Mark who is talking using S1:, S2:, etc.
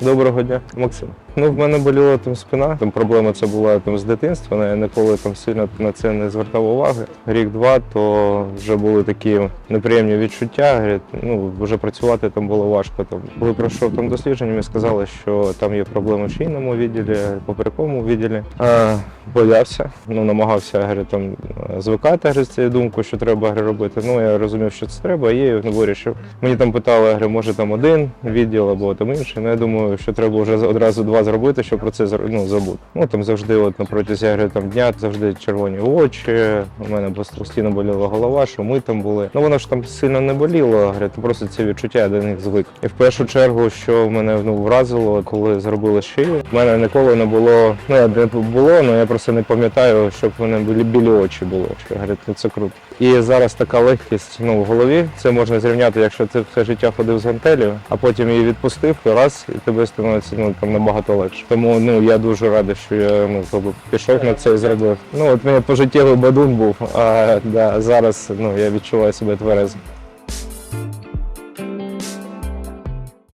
S1: Доброго дня, Максим. Ну, в мене боліла там спина. Там проблема це була там з дитинства. Я ніколи там сильно на це не звертав уваги. Рік-два, то вже були такі неприємні відчуття. Ну вже працювати там було важко. Там коли пройшов там дослідження, мені сказали, що там є проблеми в шийному відділі, поперековому відділі. А, боявся, ну намагався говорю, там звикати говорю, з цією думкою, що треба говорю, робити. Ну я розумів, що це треба, і ну, вирішив. Мені там питали, говорю, може там один відділ або там інший. Ну я думаю, що треба вже одразу два зробити, щоб про це ну, забути. Ну там завжди, от на говорю, там дня завжди червоні очі. У мене постійно боліла голова, шуми там були. Ну воно ж там сильно не боліло, говорю, то просто ці відчуття я до них звик. І в першу чергу, що мене ну, вразило, коли зробили шию, в мене ніколи не було. Ну я не було, але я просто не пам'ятаю, щоб в мене були білі очі було. Що говорять, ну це круто. І зараз така легкість ну, в голові. Це можна зрівняти, якщо ти все життя ходив з гантелью, а потім її відпустив, і раз, і тебе становиться ну, там набагато легше. Тому ну я дуже радий, що я ну, пішов на це і зробив. Ну от мене пожиттєвий бадун був, а да, зараз ну, я відчуваю себе тверезим.